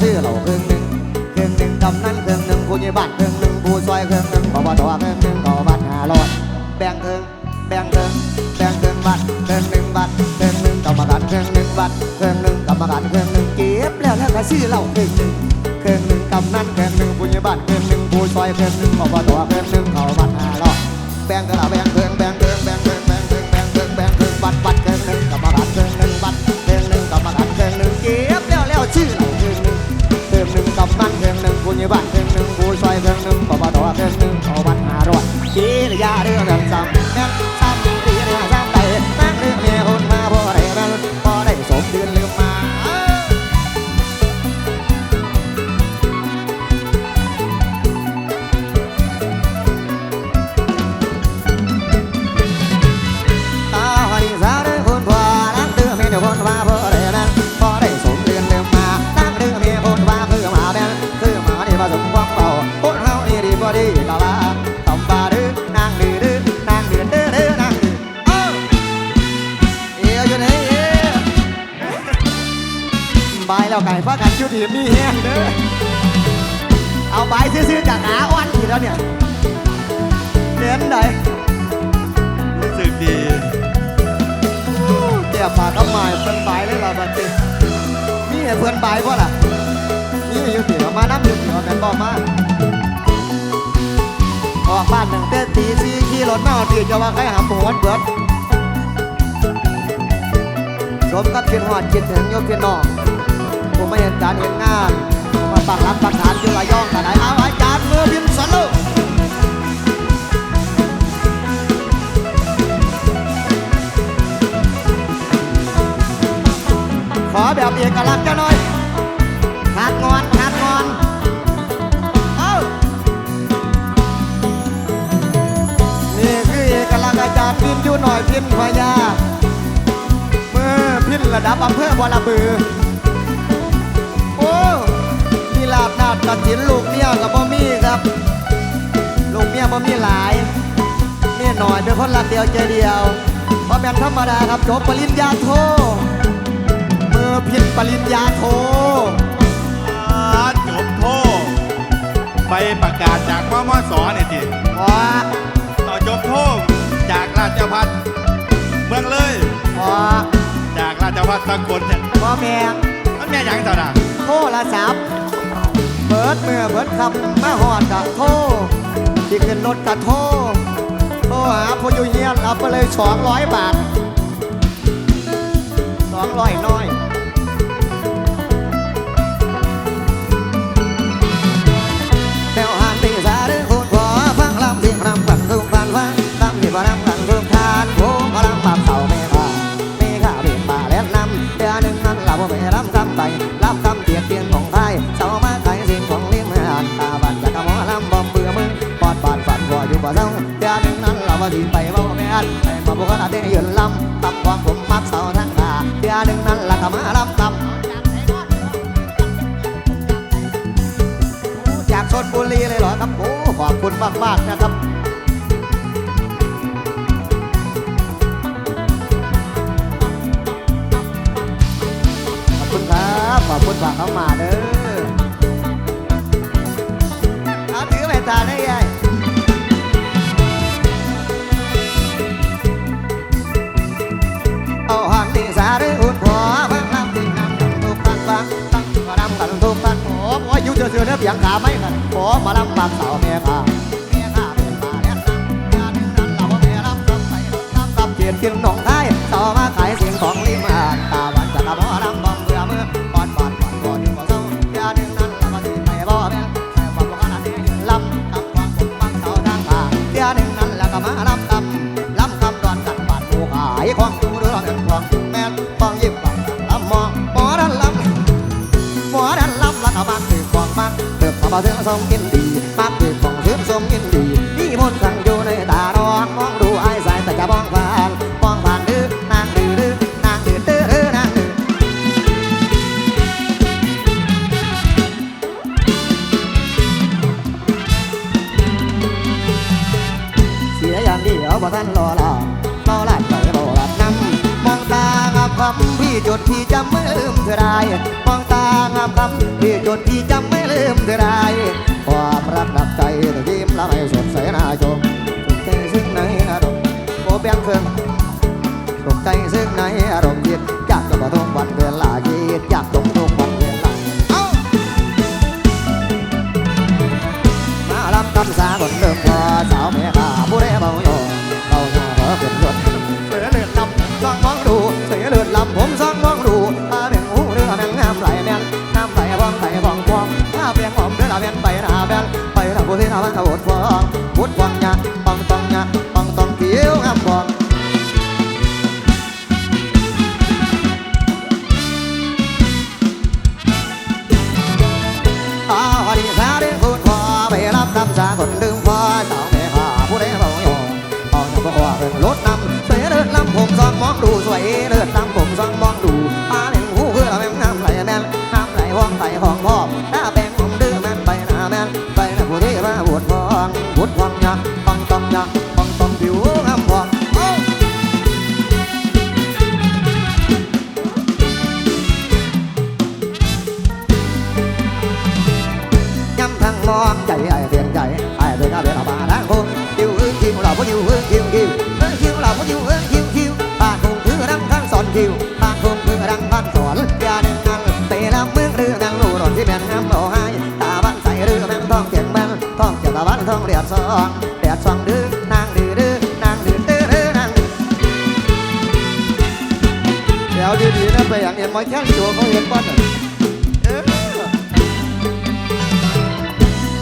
ชื่อเราเครื่องหนึ่งเครื่องหนึ่งกำนันเครื่องหนึ่งผู้ใหญ่บ้านเครื่องหนึ่งผู้ซอยเครื่องหนึ่งอบตเครื่องหนึ่งอบตห้าร้อยแบ่งเครื่องแบ่งเครื่องแบ่งเครื่องบัตรเครื่องหนึ่งบัตรเครื่องหนึ่งกรรมการเครื่องหนึ่งบัตรเครื่องหนึ่งกรรมการเครื่องหนึ่งเก็บแล้วแล้วก็ชื่อเราเครื่องหนึ่งเครื่องหนึ่งกำนันเครื่องหนึ่งผู้ใหญ่บ้านเครื่องหนึ่งผู้ซอยเครื่องหนึ่งอบตเครื่องหนึ่งอบตห้าร้อยแบ่งกันละแบ่งเครื่อง หนึ่งคุณยบ้านเครื่องหนึ่งผู้ซอยเครื่องหนึ่งอบตเครื่องหนึ่งอบัตรหาร้อยจีระยะเรื่องเรื่องซ้ำแม่งซ้ำ บายแล้วไก่ฟ้ากันชุดทีมมีแห้งเด้อเอาใบซื้อๆจากหาอ้วันอีกแล้วเนี่ยเน้นไหนรู้สึกดีเดี๋ยวปากก็หมายเพื่อนบายเลยล่ะบัดนี้นี่ให้เพื่อนบายเพราะล่ะนี่อยู่ที่มานั่งอยู่ที่แม่นบอกมาออกบ้านหนึ่งเต้ตีซีขี่รถมาเอาตีจะว่าใครหาหมวนเบิดสมกับคิดหอดคิดถึงโยมพี่น้อง ผมไม่เห็นการเห็นงาน มาปักหลักปักฐานอยู่ระยองกันไหนเอาอาจารย์มือพิมพ์สนลูกขอแบบเอกลักษณ์เจ้าหน่อยขาดงอนขาดงอนเอ้านี่คือเอกลักษณ์อาจารย์พินอยู่หน่อยพินพญาเมื่อพินระดับอำเภอบัวระบือ ลาบนาดตัดสินลูกเมียกับบ่มีครับ ลูกเมียบ่มีหลายเมียหน่อยเป็นคนรักเดียวใจเดียวเพราะแม่นธรรมดาครับจบปริญญาโทมือพินปริญญาโทอาจบโทไปประกาศจากมมสเนี่ยทีว่าต่อจบโทจากราชพัฒเมืองเลยว่าจากราชพัฒสกลเนี่ยว่าแม่งมันแม่หยังเท่าน่ะโทรศัพท์ เปิดเมื่อเปิดคำมาหอดกะโทรที่ขึ้นรถกะโทรโทรหาผู้อยู่เฮียนเอาไปเลยสองร้อยบาทสองร้อยน้อยแนวหานปีสาหรือคุณขอฟังลำที่รำกันทุกพันฟังลำที่พรำ ว่าสิไปเมาแม่นไปมาบุกขนาดได้ยืนลำตับความผมมักเสาทั้งตาเดือนหนึ่งนั้นละก็มาลำตำจากชนบุรีเลยเหรอครับโอ้ขอบคุณมากมากๆนะครับขอบคุณครับขอบคุณฝากเข้ามาเด้อเอาถือไปตาได้ยัยารืออุ่นหัวฟังลำตินั่งทุกท่านฟังตั้งกระดำกันทุกท่านโอ้โอ้ยอยู่เสือเนื้อเบียงขาไม่กันโอ้มาลำปากสาวแม่ข้าแม่ข้าเป็นมาแล้วงานนั้นเราเมียลำลำไปลำลำเกียรติเทียงหนองไทยต่อมาขายสียงขอ ที่จะไม่ลืมเธอได้มองตางาคำที่จดที่จะไม่ลืมเธอได้ความรักนับใจยิ้มละไม่สดใสน่าชมตกใจซึ่งในอารมณ์โอเปียงเครื่องตกใจซึ่งในอารมณ์คิดอยากจะมาทุกวันเวลาคิดอยากตรงทุ่มวันเวลาเอามาลำคำสาบนเดิมพอสาวเมียข้าผู้ใดเบาโยเบาโยเพื่อน a él ม่งงามเบาห้ตาบ้านใส่รือแม่งท้องเจียงแม่งท้องเจียงตาบ้านท้องเหลียดซองเหลียดซองดื้อนางดื้อดื้อนางดื้อดื้อนางดื้อเดี๋ยวดีดีนะไปอย่างเอ็มไว้แค่ตัวเขาเห็นบ้าน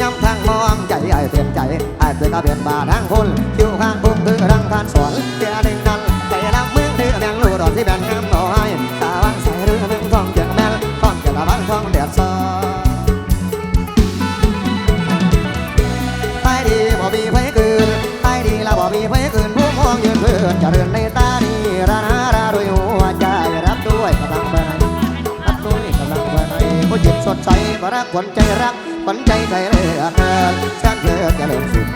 ย้ำทางมองใจไอ้เปลี่ยนใจไอ้เปลี่ยนเปลี่ยนบาดทางคนคิวข้างพุ่งคือรังทานสวน สดใสก็รักคนใจรักคนใจใจเลือกแฟนเธอจะเลิกสุข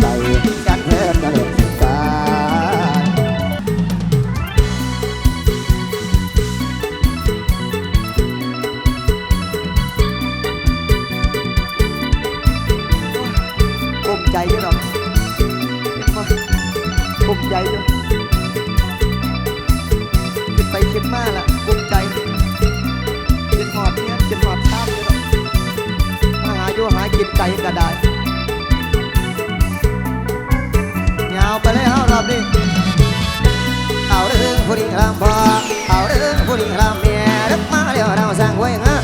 ก็ได้าไปเลยเฮารอบนี้เอาเรื่องผู้หญิงรำพอเอาเรื่องผู้หญิงรำเมียรึมาเดียวเราสร้งไว้งะ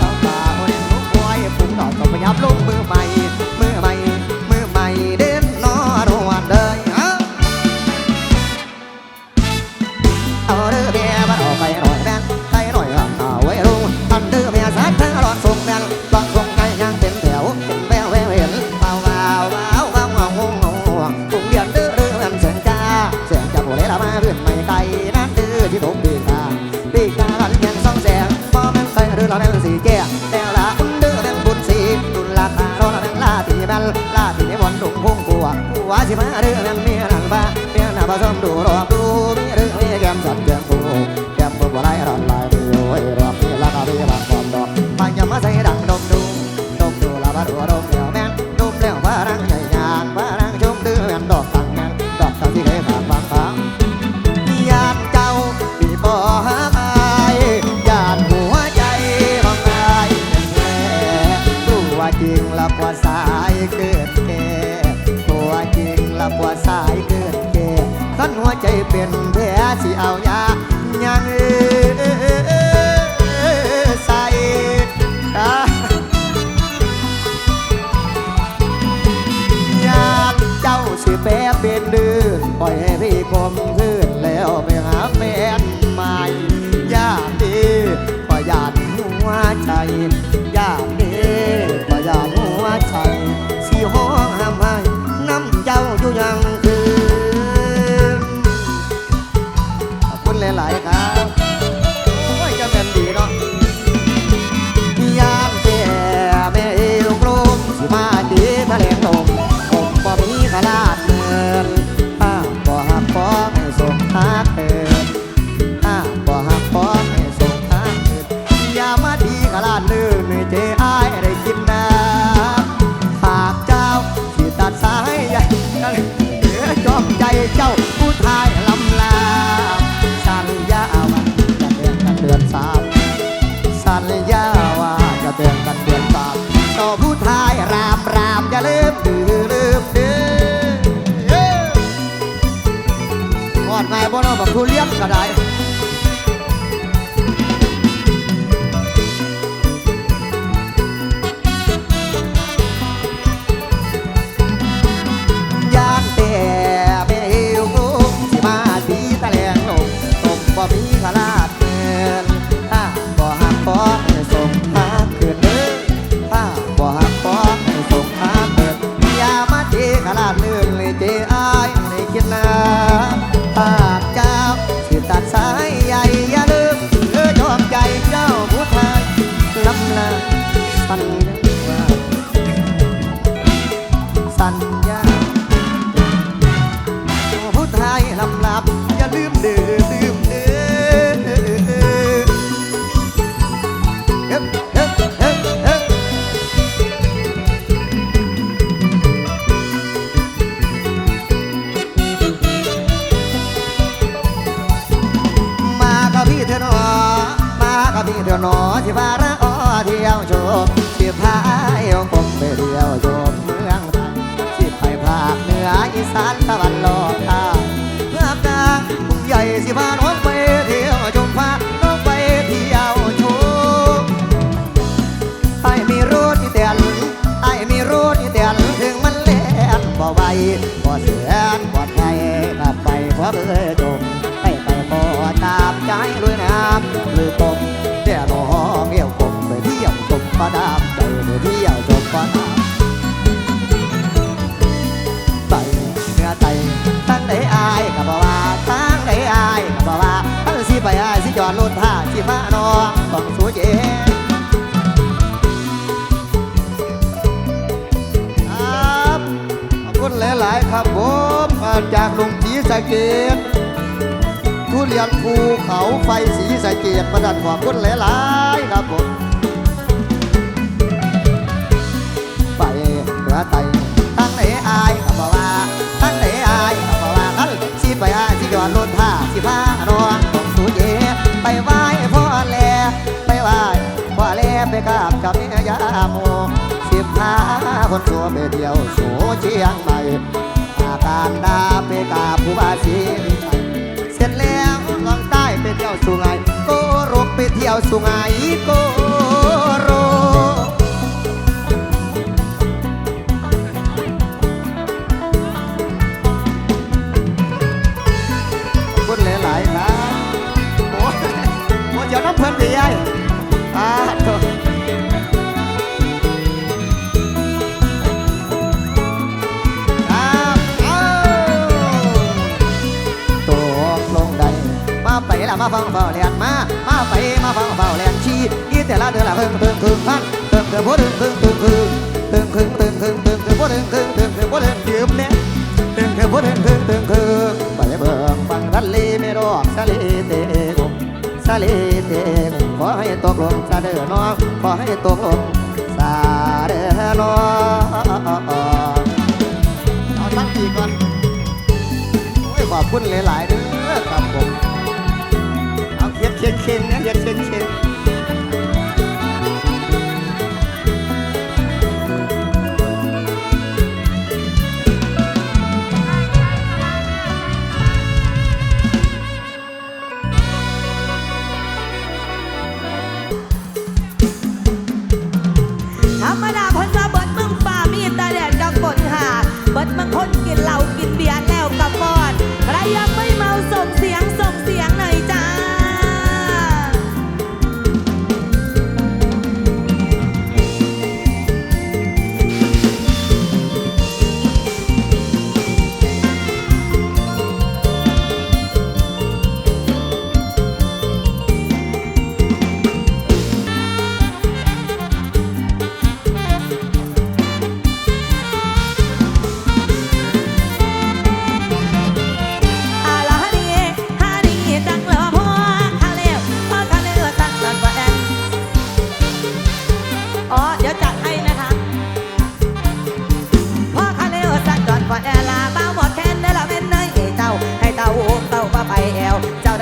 ต้องป่าคนหนุ่มวัยผมดอกก็พยับลงมือให ทุเรียนก็ได้ สั องต้องสู้เจครับขอบคุณหลายๆครับผมมาจากลุงศรีสะเกดทุเรียนภูเขาไฟสีสะเกดประดันขอบคุณหลายๆครับผมไปเหนือไตทั้งไหนอายก็บอกว่าทั้งไหนอายก็บอกว่าคันสิไปอายสิจอดรถท่าสิพาน้ ไปกราบกับแม่ยาโมสิบห้าคนสัวไปเที่ยวโสเชียงใหม่อาการดาไปกราบผู้บาสีเสร็จแล้วลองใต้ไปเที่ยวสุไงโกรกไปเที่ยวสุไงโกรก ละมาฟังเฝ้าเรียนมา มาไปมาฟังเฝ้าเรียนชีอีแต่ละเดือนละเพิ่งเพิ่งคึงพันเพิ่งเพิ่งพูดถึงเพิ่งเพิ่งคึงเพิ่งคึงเพิ่งคึงเพิ่งคึงพูดถึงเพิ่งเพิ่งคึงพูดถึงยืมเนี่ยตึงเธอพูดถึงถึงตึงคือไปเบิ่งฟังทะเลไม่รอกสะเลเตงสะเลเตงขอให้ตกลงซาเด้อน้องขอให้ตกลงซาเด้อน้องเอาตั้งปีก่อนขอบคุณหลายๆเด้อ ขีย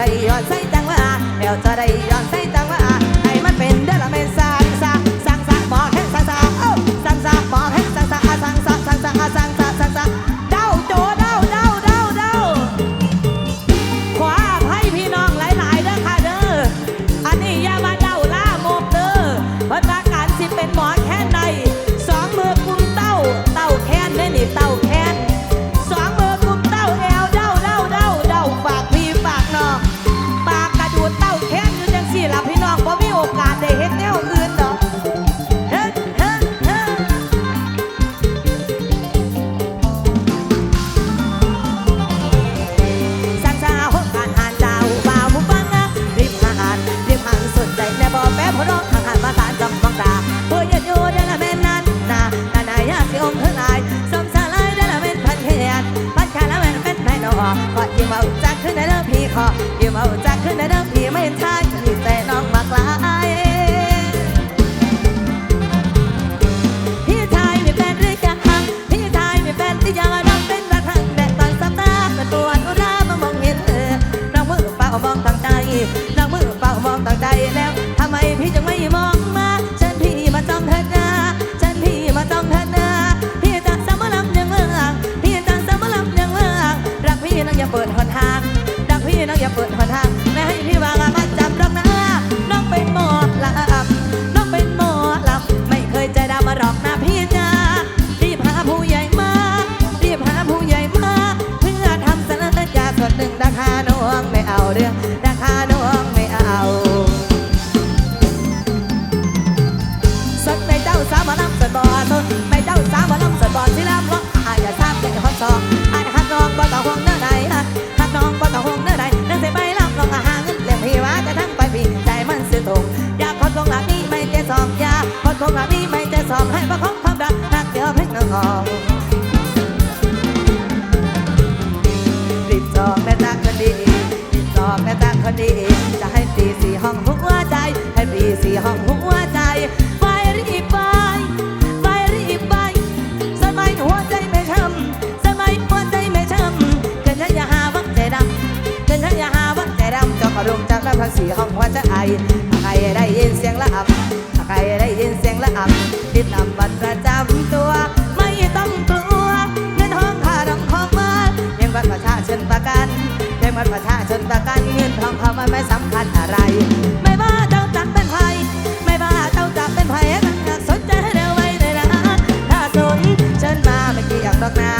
ได้ย้อนใส่จังว่าแล้วจะได้ย้อน เรื่องพี่ขอยิ้มเอาจากขึ้นในเรื่องพี่ไม่ใช่แต่น้องมากลายพี่ชายมีแฟนหรือยังพี่ชายมีแฟนหรือยังน้องเป็นรักครั้งแรกตอนสัปดาห์เป็นตัวนุรามามองเห็นเธอน้องมือเปล่ามองตั้งใจน้องมือเปล่ามองตั้งใจแล้วทำไมพี่จึงไม่มองมาเชิญพี่มาจ้องเถิดนะเชิญพี่มาจ้องเถิดนะพี่จะสมรำยังเมืองพี่จะสมรำยังเมืองรักพี่น้องอย่าเปิดหนทางรักพี่ น้องอย่าเปิดหนทางไม่ให้พี่วางมาจับรักนะน้องเป็นหมอลำน้องเป็นหมอลำไม่เคยใจดำมาหรอกนะพี่จ้ารีบหาผู้ใหญ่มารีบหาผู้ใหญ่มาเพื่อทำสัญญาส่วนหนึ่งราคาน้องไม่เอาเรื่องานี้ไม่เจ๊สองให้ประคองความรักรักเดียวเพ่งน้องอรีบจองแม่ตาคนดีรีบจองแม่ตาคนดีจะให้ฟรีสี่ห้องหัวใจ ให้ฟรีสี่ห้องหัวใจไปรีบไปไปรีบไปสมัยหัวใจไม่ช้ำสมัยหัวใจไม่ช้ำเกินฉันอย่าหาว่าใจดำเกินฉันอย่าหาว่าใจดำจ้ากระดงจากแล้วพันสี่ห้องหัวใจใครได้ยินเสียงละอับ ใครได้ยินเสียงละอับติดนำบัตรประจำตัว ไม่ต้องกลัวเงินทองค่าดองของมาเพียงบัตรประชาชนประกันเพียงบัตรประชาชนประกันเงินทองเขามันไม่สำคัญอะไร ไม่ว่าเจ้าจักเป็นใครไม่ว่าเจ้าจักเป็นใครหากสนใจให้เร็วไว้เลยนถ้าสนเชิญมาไม่เกี่ยงดอกนา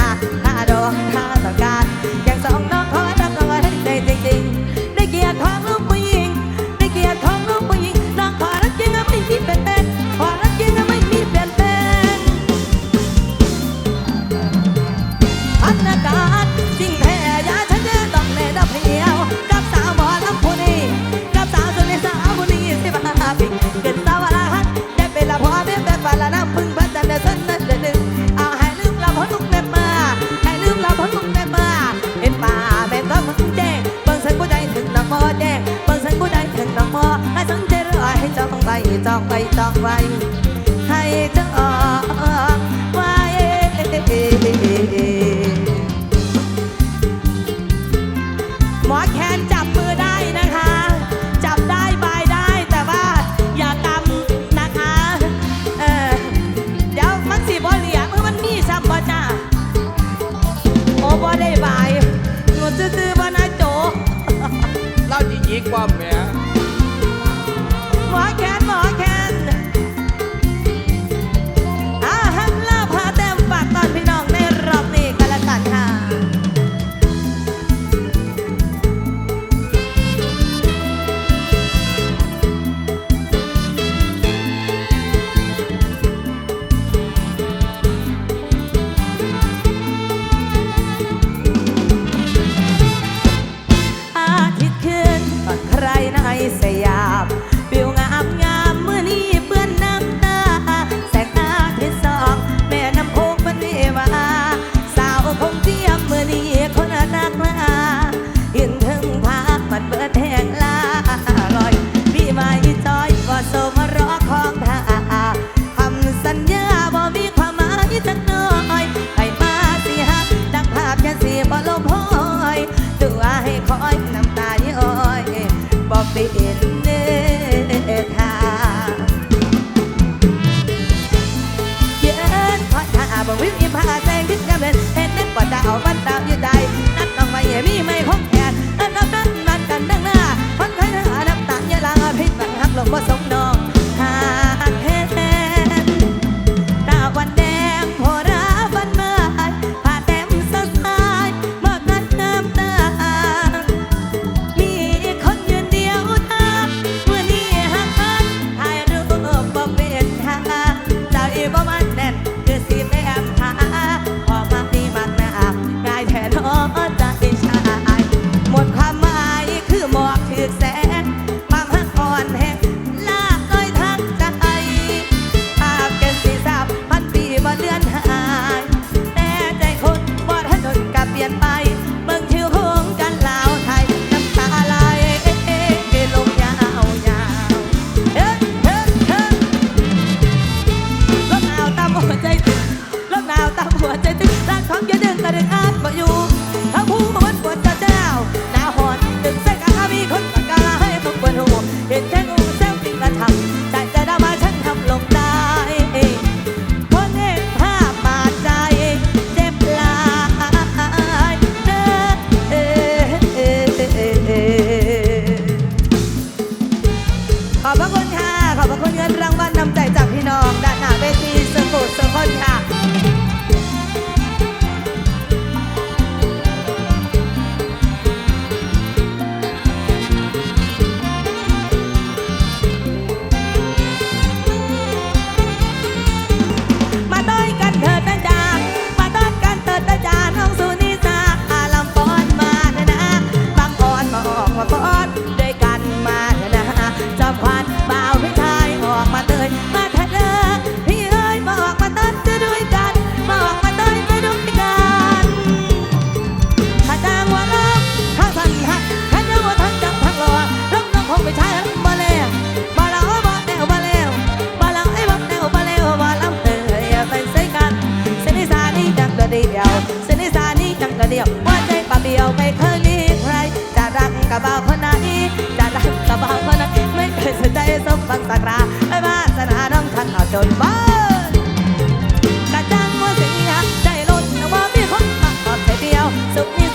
我在等 so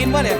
กินป่ะเนี่ย